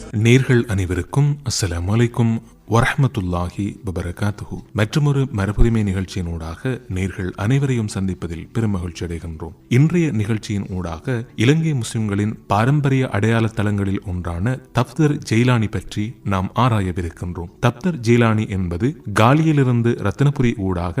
நேர்கள் அனைவருக்கும் அஸ்ஸலாம் அலைக்கும். வரஹ்மத்துல்லாஹி பபரகாத்துஹு மற்றொரு மரபுரிமை நிகழ்ச்சியின் ஊடாக நேர்கள் அனைவரையும் சந்திப்பதில் பெருமகிழ்ச்சி அடைகின்றோம். இன்றைய நிகழ்ச்சியின் ஊடாக இலங்கை முஸ்லிம்களின் பாரம்பரிய அடையாள தலங்களில் ஒன்றான தப்தர் ஜெயிலானி பற்றி நாம் ஆராயவிருக்கின்றோம். தப்தர் ஜெயிலானி என்பது காலியிலிருந்து ரத்தினபுரி ஊடாக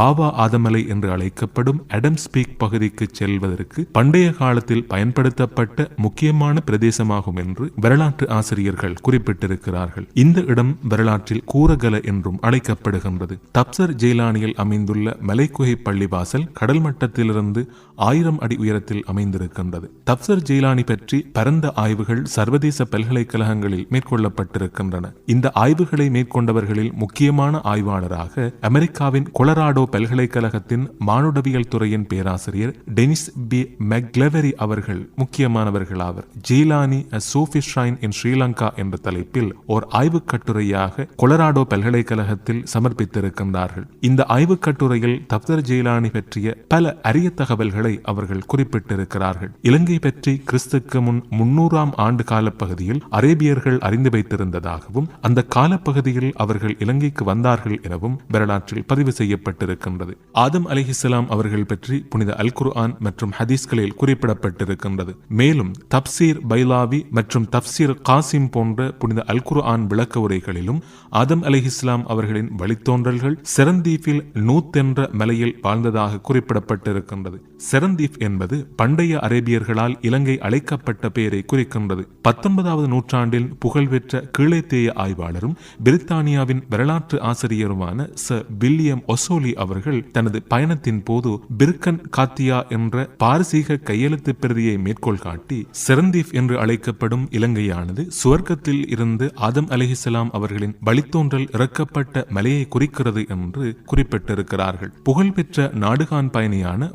பாபா ஆதமலை என்று அழைக்கப்படும் அடம் ஸ்பீக் பகுதிக்கு செல்வதற்கு பண்டைய காலத்தில் பயன்படுத்தப்பட்ட முக்கியமான பிரதேசமாகும் என்று வரலாற்று ஆசிரியர்கள் குறிப்பிட்டிருக்கிறார்கள். இந்த இடம் வரலாற்றில் கூரகல என்றும் அழைக்கப்படுகின்றது. தப்சர் ஜெயிலானியில் அமைந்துள்ள மலைக்குகை பள்ளிவாசல் கடல் மட்டத்திலிருந்து ஆயிரம் அடி உயரத்தில் அமைந்திருக்கின்றது. தப்சர் ஜெயிலானி பற்றி பரந்த ஆய்வுகள் சர்வதேச பல்கலைக்கழகங்களில் மேற்கொள்ளப்பட்டிருக்கின்றன. இந்த ஆய்வுகளை மேற்கொண்டவர்களில் முக்கியமான ஆய்வாளராக அமெரிக்காவின் கொலராடோ பல்கலைக்கழகத்தின் மானுடவியல் துறையின் பேராசிரியர் டெனிஸ் பி. மெக்லெவரி அவர்கள் முக்கியமானவர்களாவர். Jailani a Sufi shrine in Sri Lanka என்ற தலைப்பில் ஓர் ஆய்வுக் கட்டுரையாக கொலராடோ பல்கலைக்கழகத்தில் சமர்ப்பித்திருக்கின்றார்கள். இந்த ஆய்வுக் கட்டுரையில் தப்தர் ஜெயிலானி பற்றிய பல அரிய தகவல்கள் அவர்கள் குறிப்பிட்டிருக்கிறார்கள். இலங்கை பற்றி கிறிஸ்துக்கு முன் முன்னூறாம் ஆண்டு காலப்பகுதியில் அரேபியர்கள் அறிந்து வைத்திருந்ததாகவும் அந்த காலப்பகுதியில் அவர்கள் இலங்கைக்கு வந்தார்கள் எனவும் வரலாற்றில் பதிவு செய்யப்பட்டிருக்கின்றது. ஆதம் அலிஹிஸ்லாம் அவர்கள் பற்றி புனித அல் குர்ஆன் மற்றும் ஹதீஸ்களில் குறிப்பிடப்பட்டிருக்கின்றது. மேலும் தப்சீர் பைலாவி மற்றும் தப்சீர் காசிம் போன்ற புனித அல் குர்ஆன் விளக்க உரைகளிலும் ஆதம் அலிஹிஸ்லாம் அவர்களின் வழித்தோன்றல்கள் செரந்தீஃபில் நூத் என்ற மலையில் வாழ்ந்ததாக குறிப்பிடப்பட்டிருக்கின்றது. செரந்தீப் என்பது பண்டைய அரேபியர்களால் இலங்கை அழைக்கப்பட்ட பெயரை குறிக்கின்றது. பத்தொன்பதாவது நூற்றாண்டில் புகழ்பெற்ற கீழேத்தேய ஆய்வாளரும் பிரித்தானியாவின் வரலாற்று ஆசிரியருமான சர் வில்லியம் ஒசோலி அவர்கள் தனது பயணத்தின் போது பிர்கன் காத்தியா என்ற பாரசீக கையெழுத்து பிரதியை மேற்கோள் காட்டி செரந்தீப் என்று அழைக்கப்படும் இலங்கையானது சுவர்க்கத்தில் இருந்து ஆதம் அலிஹிசலாம் அவர்களின் வழித்தோன்றல் இறக்கப்பட்ட மலையை குறிக்கிறது என்று குறிப்பிட்டிருக்கிறார்கள். புகழ்பெற்ற நாடுகான் பயணியான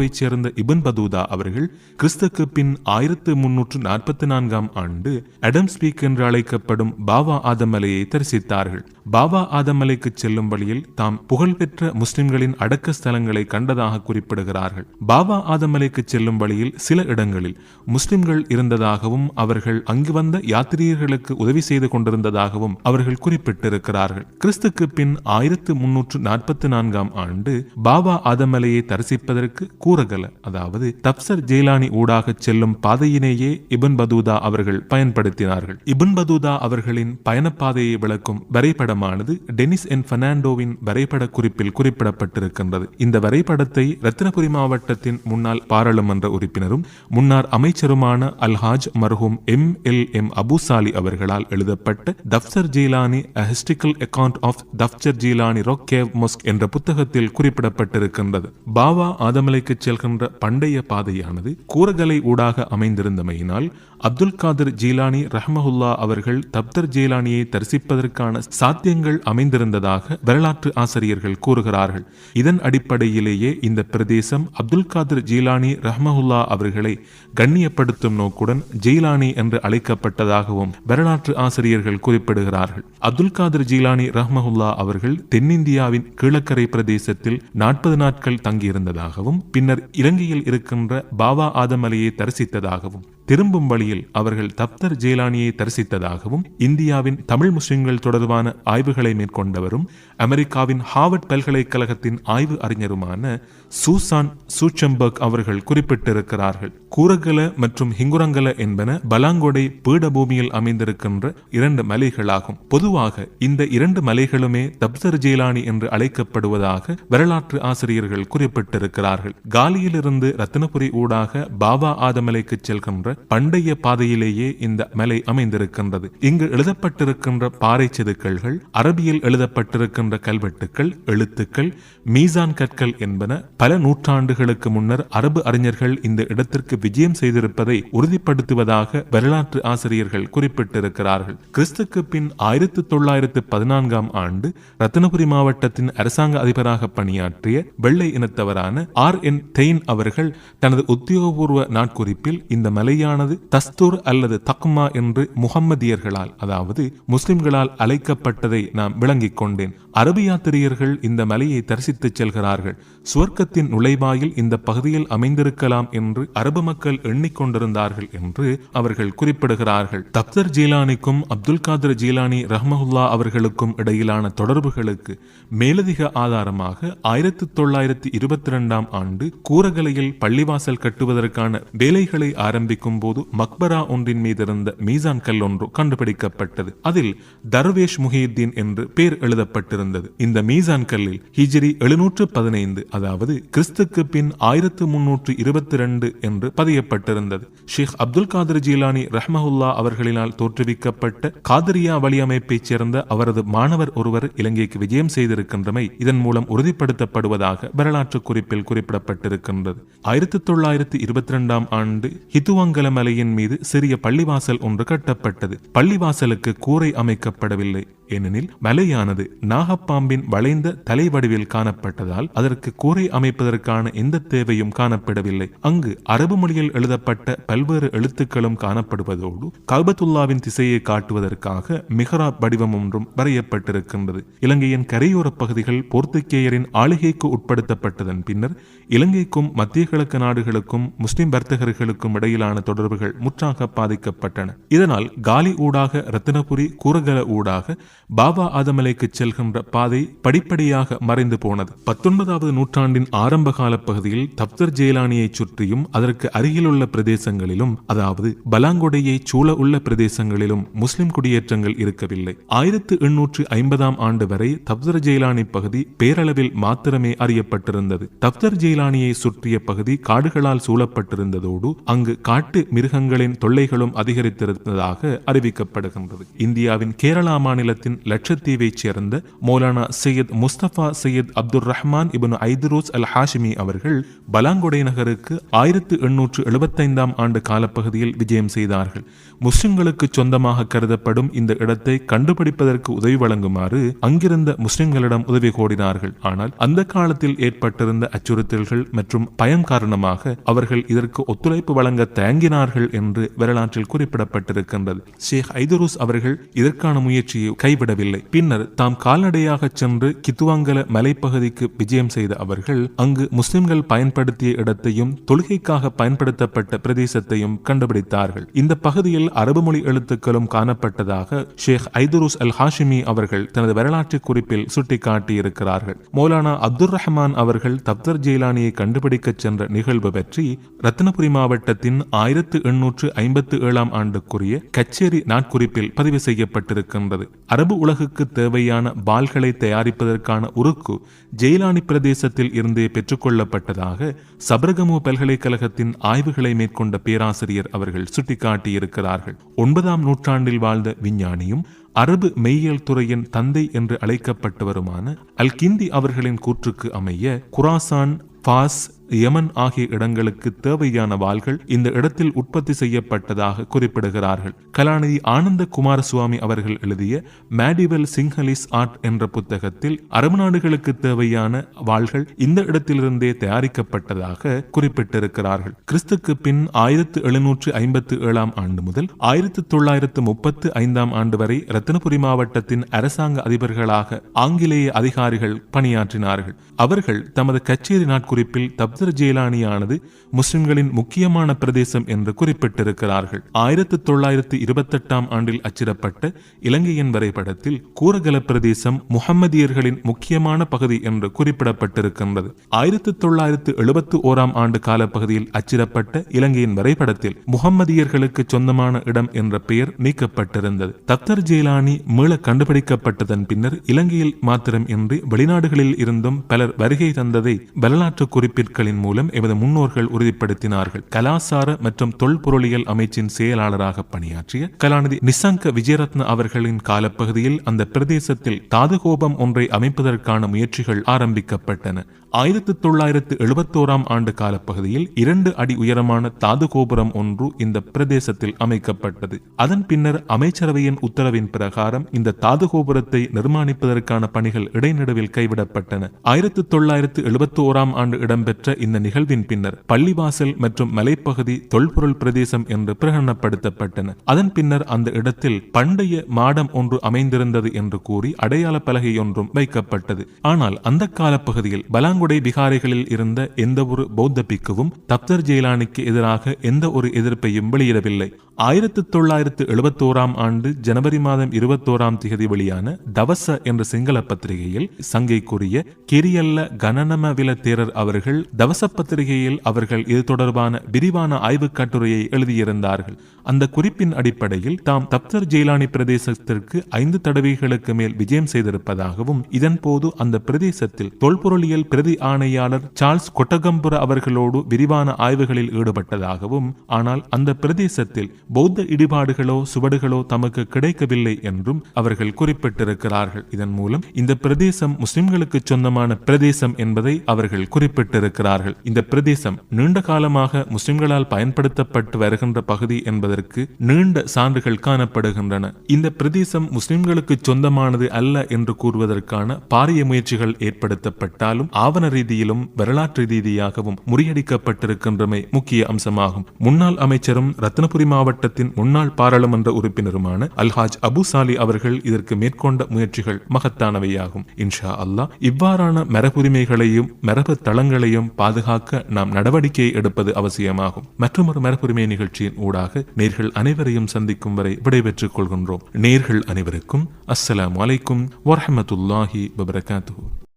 மொரோக்கோவைச் சேர்ந்த இபன் பதூதா அவர்கள் கிறிஸ்துக்கு பின் ஆயிரத்து முன்னூற்று நாற்பத்தி நான்காம் ஆண்டு அடம் ஸ்பீக் என்று அழைக்கப்படும் பாபா ஆதமலையை தரிசித்தார்கள். பாபா ஆதமலைக்கு செல்லும் வழியில் தாம் புகழ்பெற்ற முஸ்லிம்களின் அடக்க ஸ்தலங்களை கண்டதாக குறிப்பிடுகிறார்கள். பாபா ஆதமலைக்கு செல்லும் வழியில் சில இடங்களில் முஸ்லிம்கள் இருந்ததாகவும் அவர்கள் அங்கு வந்த யாத்திரியர்களுக்கு உதவி செய்து கொண்டிருந்ததாகவும் அவர்கள் குறிப்பிட்டிருக்கிறார்கள். கிறிஸ்துக்கு பின் ஆயிரத்து முன்னூற்று நாற்பத்தி நான்காம் ஆண்டு பாபா ஆதமலையை தரிசிப்பதற்கு கூறகல. அதாவது தப்சர் ஜெயிலானி ஊடாக செல்லும் பாதையினேயே இபன் பதூதா அவர்கள் பயன்படுத்தினார்கள். இபன் பதூதா அவர்களின் பயணப்பாதையை விளக்கும் வரைபடமானது டெனிஸ் என் பெர்னாண்டோவின் வரைபட குறிப்பில் குறிப்பிடப்பட்டிருக்கின்றது. இந்த வரைபடத்தை ரத்தினபுரி மாவட்டத்தின் முன்னாள் பாராளுமன்ற உறுப்பினரும் முன்னாள் அமைச்சருமான அல்ஹாஜ் மர்ஹூம் எம் எல் எம் அபுசாலி அவர்களால் எழுதப்பட்ட Tabsar Jeelani a historical account of Tabsar Jeelani rock cave mosque என்ற புத்தகத்தில் குறிப்பிடப்பட்டிருக்கின்றது. பாபா ஆதமலைக்கு செல்கின்ற பண்டைய பாதையானது கூரகலை ஊடாக அமைந்திருந்தமையினால் அப்துல் காதிர் ஜீலானி ரஹ்மஹுல்லா அவர்கள் தப்தர் ஜீலானியை தரிசிப்பதற்கான சாத்தியங்கள் அமைந்திருந்ததாக வரலாற்று ஆசிரியர்கள் கூறுகிறார்கள். இதன் அடிப்படையிலேயே இந்த பிரதேசம் அப்துல் காதிர் ஜீலானி ரஹ்மஹுல்லா அவர்களை கண்ணியப்படுத்தும் நோக்குடன் ஜீலானி என்று அழைக்கப்பட்டதாகவும் வரலாற்று ஆசிரியர்கள் குறிப்பிடுகிறார்கள். அப்துல் காதிர் ஜீலானி ரஹ்மஹுல்லா அவர்கள் தென்னிந்தியாவின் கீழக்கரை பிரதேசத்தில் நாற்பது நாட்கள் தங்கியிருந்ததாகவும் பின்னர் இலங்கையில் இருக்கின்ற பாபா ஆதமலையை தரிசித்ததாகவும். திரும்பும் வழியில் அவர்கள் தப்தர் ஜேலானியை தரிசித்ததாகவும் இந்தியாவின் தமிழ் முஸ்லிம்கள் தொடர்பான ஆய்வுகளை மேற்கொண்டவரும் அமெரிக்காவின் ஹார்வர்ட் பல்கலைக்கழகத்தின் ஆய்வு அறிஞருமான சூசான் சூச்சம்பர்க் அவர்கள் குறிப்பிட்டிருக்கிறார்கள். கூரகல மற்றும் ஹிங்குரங்கல என்பன பலாங்கொடை பீடபூமியில் அமைந்திருக்கின்ற இரண்டு மலைகளாகும். பொதுவாக இந்த இரண்டு மலைகளுமே தப்தர் ஜேலானி என்று அழைக்கப்படுவதாக வரலாற்று ஆசிரியர்கள் குறிப்பிட்டிருக்கிறார்கள். காலியிலிருந்து ரத்தினபுரி ஊடாக பாபா ஆதமலைக்கு செல்கின்ற பண்டைய பாதையிலேயே இந்த மலை அமைந்திருக்கின்றது. இங்கு எழுதப்பட்டிருக்கின்ற பாறை செதுக்கல்கள் அரபியில் எழுதப்பட்டிருக்கின்ற கல்வெட்டுக்கள் எழுத்துக்கள் மீசான் கற்கள் என்பன பல நூற்றாண்டுகளுக்கு முன்னர் அரபு அறிஞர்கள் இந்த இடத்திற்கு விஜயம் செய்திருப்பதை உறுதிப்படுத்துவதாக வரலாற்று ஆசிரியர்கள் குறிப்பிட்டிருக்கிறார்கள். கிறிஸ்துக்கு பின் ஆயிரத்தி தொள்ளாயிரத்து பதினான்காம் ஆண்டு ரத்தினபுரி மாவட்டத்தின் அரசாங்க அதிபராக பணியாற்றிய வெள்ளை இனத்தவரான ஆர் என் தெயின் அவர்கள் தனது உத்தியோகபூர்வ நாட்குறிப்பில் இந்த மலையான மலையானது தஸ்தூர் அல்லது தக்மா என்று முகம்மதியர்களால் அதாவது முஸ்லிம்களால் அழைக்கப்பட்டதை நாம் விளங்கிக் கொண்டேன். அரபு யாத்திரியர்கள் இந்த மலையை தரிசித்துச் செல்கிறார்கள். சுவர்க்கத்தின் நுழைவாயில் இந்த பகுதியில் அமைந்திருக்கலாம் என்று அரபு மக்கள் எண்ணிக்கொண்டிருந்தார்கள் என்று அவர்கள் குறிப்பிடுகிறார்கள். தப்தர் ஜீலானிக்கும் அப்துல் காதர் ஜீலானி ரஹ்மஹுல்லா அவர்களுக்கும் இடையிலான தொடர்புகளுக்கு மேலதிக ஆதாரமாக ஆயிரத்தி தொள்ளாயிரத்தி இருபத்தி இரண்டாம் ஆண்டு கூரகலையில் பள்ளிவாசல் கட்டுவதற்கான வேலைகளை ஆரம்பிக்கும் இருக்கும் போது மக்பரா ஒன்றின் மீது இருந்த மீசான் கல் ஒன்று கண்டுபிடிக்கப்பட்டது. அதில் தர்வேஷ் முஹீத்தீன் என்று பேர் எழுதப்பட்டிருந்தது. இந்த மீசான் கல்லில் ஹிஜ்ரி எழுநூற்று பதினைந்து அதாவது கிறிஸ்துக்கு பின் ஆயிரத்து முன்னூற்று இருபத்தி ரெண்டு என்று பதியப்பட்டிருந்தது. ஷேக் அப்துல் காதர் ஜீலானி ரஹ்மஹுல்லா அவர்களினால் தோற்றுவிக்கப்பட்ட காதரியா வழியமைப்பைச் சேர்ந்த அவரது மாணவர் ஒருவர் இலங்கைக்கு விஜயம் செய்திருக்கின்றமை இதன் மூலம் உறுதிப்படுத்தப்படுவதாக வரலாற்று குறிப்பில் குறிப்பிடப்பட்டிருக்கின்றது. ஆயிரத்தி தொள்ளாயிரத்தி இருபத்தி இரண்டாம் ஆண்டு ஹிதுவங்க ஹிதுவங்கல மலையின் மீது சிறிய பள்ளிவாசல் ஒன்று கட்டப்பட்டது. பள்ளிவாசலுக்கு கூரை அமைக்கப்படவில்லை. ஏனெனில் மலையானது நாகப்பாம்பின் வளைந்த தலைவடிவில் காணப்பட்டதால் அதற்கு கூரை அமைப்பதற்கான எந்த தேவையும் காணப்படவில்லை. அங்கு அரபு மொழியில் எழுதப்பட்ட பல்வேறு எழுத்துக்களும் காணப்படுவதோடு கல்பத்துல்லாவின் திசையை காட்டுவதற்காக மிஹராப் வடிவம் ஒன்றும் வரையப்பட்டிருக்கின்றது. இலங்கையின் கரையோர பகுதிகள் போர்த்துக்கேயரின் ஆளுகைக்கு உட்படுத்தப்பட்டதன் பின்னர் இலங்கைக்கும் மத்திய கிழக்கு நாடுகளுக்கும் முஸ்லிம் வர்த்தகர்களுக்கும் இடையிலான தொடர்புகள் முற்றாக பாதிக்கப்பட்டன. இதனால் காலி ஊடாக ரத்தினபுரி கூரகல ஊடாக பாபா ஆதமலைக்கு செல்கின்ற பாதை படிப்படியாக மறைந்து போனது. பத்தொன்பதாவது நூற்றாண்டின் ஆரம்ப கால பகுதியில் தப்தர் ஜெயலானியை சுற்றியும் அதற்கு அருகிலுள்ள பிரதேசங்களிலும் அதாவது பலாங்கொடையை சூழ உள்ள பிரதேசங்களிலும் முஸ்லிம் குடியேற்றங்கள் இருக்கவில்லை. ஆயிரத்து எண்ணூற்று ஐம்பதாம் ஆண்டு வரை தப்தர் ஜெயலானி பகுதி பேரளவில் மாத்திரமே அறியப்பட்டிருந்தது. தப்தர் ஜெயலானியை சுற்றிய பகுதி காடுகளால் சூழப்பட்டிருந்ததோடு அங்கு காட்டு மிருகங்களின் தொல்லைகளும் அதிகரித்திருந்ததாக அறிவிக்கப்படுகின்றது. இந்தியாவின் கேரளா மாநிலத்தின் லட்சத்தீவைச் சேர்ந்த மௌலானா சையத் முஸ்தபா சையத் அப்துல் ரஹ்மான் இபனு ஐதரோஸ் அல் ஹாஷிமி அவர்கள் பலாங்கொடை நகருக்கு ஆயிரத்து எண்ணூற்று எழுபத்தைந்தாம் ஆண்டு காலப்பகுதியில் விஜயம் செய்தார்கள். முஸ்லிம்களுக்கு சொந்தமாக கருதப்படும் இந்த இடத்தை கண்டுபிடிப்பதற்கு உதவி வழங்குமாறு அங்கிருந்த முஸ்லிம்களிடம் உதவி கோரினார்கள். ஆனால் அந்த காலத்தில் ஏற்பட்டிருந்த அச்சுறுத்தல்கள் மற்றும் பயம் காரணமாக அவர்கள் இதற்கு ஒத்துழைப்பு வழங்க தயங்கினார்கள் என்று வரலாற்றில் குறிப்பிடப்பட்டிருக்கின்றது. ஷேக் ஐதரூஸ் அவர்கள் இதற்கான முயற்சியை கைவிடவில்லை. பின்னர் தாம் கால்நடையாக சென்று கித்துவாங்கல மலைப்பகுதிக்கு விஜயம் செய்த அவர்கள் அங்கு முஸ்லிம்கள் பயன்படுத்திய இடத்தையும் தொழுகைக்காக பயன்படுத்தப்பட்ட பிரதேசத்தையும் கண்டுபிடித்தார்கள். இந்த பகுதியில் அரபு மொழி எழுத்துக்களும் காணப்பட்டதாக ஷேக் ஐதுருஸ் அல் ஹாஷிமி அவர்கள் தனது வரலாற்று குறிப்பில் சுட்டிக்காட்டியிருக்கிறார்கள். மௌலானா அப்துல் ரஹ்மான் அவர்கள் தப்தர் ஜெயிலானியை கண்டுபிடிக்க சென்ற நிகழ்வு பற்றி ரத்னபுரி மாவட்டத்தின் ஆயிரத்து எண்ணூற்று ஐம்பத்து ஏழாம் ஆண்டுக்குரிய கச்சேரி நாட்குறிப்பில் பதிவு செய்யப்பட்டிருக்கின்றது. அரபு உலகுக்கு தேவையான பால்களை தயாரிப்பதற்கான உருக்கு ஜெயிலானி பிரதேசத்தில் இருந்தே பெற்றுக்கொள்ளப்பட்டதாக சபரகமு பல்கலைக்கழகத்தின் ஆய்வுகளை மேற்கொண்ட பேராசிரியர் அவர்கள் சுட்டிக்காட்டியிருக்கிறார்கள். ஒன்பதாம் நூற்றாண்டில் வாழ்ந்த விஞ்ஞானியும் அரபு மெய்யியல் துறையின் தந்தை என்று அழைக்கப்பட்டவருமான அல்கிந்தி அவர்களின் கூற்றுக்கு அமைய குராசான் பாஸ் யமன் ஆகிய இடங்களுக்கு தேவையான வாள்கள் இந்த இடத்தில் உற்பத்தி செய்யப்பட்டதாக குறிப்பிடுகிறார்கள். கலாநிதி ஆனந்த குமாரசுவாமி அவர்கள் எழுதிய மேடிவல் சிங்ஹலிஸ் ஆர்ட் என்ற புத்தகத்தில் அரபு நாடுகளுக்கு தேவையான வாள்கள் இந்த இடத்திலிருந்தே தயாரிக்கப்பட்டதாக குறிப்பிட்டிருக்கிறார்கள். கிறிஸ்துக்கு பின் ஆயிரத்து எழுநூற்று ஐம்பத்து ஏழாம் ஆண்டு முதல் ஆயிரத்து தொள்ளாயிரத்து முப்பத்து ஐந்தாம் ஆண்டு வரை ரத்தினபுரி மாவட்டத்தின் அரசாங்க அதிபர்களாக ஆங்கிலேய அதிகாரிகள் பணியாற்றினார்கள். அவர்கள் தமது கச்சேரி நாட்குறிப்பில் தப் அப்துல் ஜெயிலானியானது முஸ்லிம்களின் முக்கியமான பிரதேசம் என்று குறிப்பிட்டிருக்கிறார்கள். ஆயிரத்தி தொள்ளாயிரத்தி இருபத்தெட்டாம் ஆண்டில் அச்சிடப்பட்ட இலங்கையின் வரைபடத்தில் கூரகல பிரதேசம் முகம்மதியர்களின் முக்கியமான பகுதி என்று குறிப்பிடப்பட்டிருக்கின்றது. ஆயிரத்தி தொள்ளாயிரத்து எழுபத்தி ஓராம் ஆண்டு காலப்பகுதியில் அச்சிடப்பட்ட இலங்கையின் வரைபடத்தில் முகம்மதியர்களுக்கு சொந்தமான இடம் என்ற பெயர் நீக்கப்பட்டிருந்தது. தத்தர் ஜெயிலானி மீள கண்டுபிடிக்கப்பட்டதன் பின்னர் இலங்கையில் மாத்திரம் இன்றி வெளிநாடுகளில் இருந்தும் பலர் வருகை தந்ததை வரலாற்று குறிப்பிற்களின் செயல்களின் மூலம் எமது முன்னோர்கள் உறுதிப்படுத்தினார்கள். கலாசார மற்றும் தொல்பொருளியல் அமைச்சின் செயலாளராக பணியாற்றிய கலாநிதி நிசங்க விஜயரத்ன அவர்களின் காலப்பகுதியில் அந்த பிரதேசத்தில் தாதுகோபம் ஒன்றை அமைப்பதற்கான முயற்சிகள் ஆரம்பிக்கப்பட்டன. ஆயிரத்தி தொள்ளாயிரத்து எழுபத்தோராம் ஆண்டு காலப்பகுதியில் இரண்டு அடி உயரமான தாது கோபுரம் ஒன்று இந்த பிரதேசத்தில் அமைக்கப்பட்டது. அதன் பின்னர் அமைச்சரவையின் உத்தரவின் பிரகாரம் இந்த தாது கோபுரத்தை நிர்மாணிப்பதற்கான பணிகள் இடைநடுவில் கைவிடப்பட்டன. ஆயிரத்தி தொள்ளாயிரத்து எழுபத்தி ஓராம் ஆண்டு இடம்பெற்ற இந்த நிகழ்வின் பின்னர் பள்ளிவாசல் மற்றும் மலைப்பகுதி தொல்பொருள் பிரதேசம் என்று பிரகடனப்படுத்தப்பட்டன. அதன் பின்னர் அந்த இடத்தில் பண்டைய மாடம் ஒன்று அமைந்திருந்தது என்று கூறி அடையாள பலகை ஒன்றும் வைக்கப்பட்டது. ஆனால் அந்த காலப்பகுதியில் பலாங்குடை விகாரைகளில் இருந்த எந்த ஒரு பௌத்த பிக்குவும் தப்தர் ஜெயலானிக்கு எதிராக எந்த ஒரு எதிர்ப்பையும் வெளியிடவில்லை. ஆயிரத்தி தொள்ளாயிரத்து எழுபத்தோராம் ஆண்டு ஜனவரி மாதம் இருபத்தோராம் திகதி வெளியான தவச என்ற சிங்கள பத்திரிகையில் சங்கைக்குரிய கெரியல்ல கணனம வில தேரர் அவர்கள் தவச பத்திரிகையில் அவர்கள் இது தொடர்பான விரிவான ஆய்வுக் கட்டுரையை எழுதியிருந்தார்கள். அந்த குறிப்பின் அடிப்படையில் தாம் தப்தர் ஜெயிலானி பிரதேசத்திற்கு ஐந்து தடவைகளுக்கு மேல் விஜயம் செய்திருப்பதாகவும் இதன் போது அந்த பிரதேசத்தில் தொல்பொருளியல் பிரதி ஆணையாளர் சார்ல்ஸ் கொட்டகம்புர அவர்களோடு விரிவான ஆய்வுகளில் ஈடுபட்டதாகவும் ஆனால் அந்த பிரதேசத்தில் பௌத்த இடிபாடுகளோ சுவடுகளோ தமக்கு கிடைக்கவில்லை என்றும் அவர்கள் குறிப்பிட்டிருக்கிறார்கள். இதன் மூலம் இந்த பிரதேசம் முஸ்லிம்களுக்கு சொந்தமான பிரதேசம் என்பதை அவர்கள் குறிப்பிட்டிருக்கிறார்கள். இந்த பிரதேசம் நீண்ட காலமாக முஸ்லிம்களால் பயன்படுத்தப்பட்டு வருகின்ற பகுதி என்பதற்கு நீண்ட சான்றுகள் காணப்படுகின்றன. இந்த பிரதேசம் முஸ்லிம்களுக்கு சொந்தமானது அல்ல என்று கூறுவதற்கான பாரிய முயற்சிகள் ஏற்படுத்தப்பட்டாலும் ஆவண ரீதியிலும் வரலாற்று ரீதியாகவும் முறியடிக்கப்பட்டிருக்கின்றமை முக்கிய அம்சமாகும். முன்னாள் அமைச்சரும் ரத்னபுரி மாவட்ட மாவட்டத்தின் முன்னாள் பாராளுமன்ற உறுப்பினருமான அல்ஹாஜ் அபு சாலி அவர்கள் இதற்கு மேற்கொண்ட முயற்சிகள் மகத்தானவையாகும். இன்ஷா அல்லாஹ் இவ்வாறான மரபுரிமைகளையும் மரபு தளங்களையும் பாதுகாக்க நாம் நடவடிக்கை எடுப்பது அவசியமாகும். மற்றொரு மரபுரிமை நிகழ்ச்சியின் ஊடாக நேர்கள் அனைவரையும் சந்திக்கும் வரை விடைபெற்றுக் கொள்கின்றோம். நேர்கள் அனைவருக்கும் அஸ்ஸலாம் வலைக்கும் வரமத்துல்லாஹி வபரகாத்து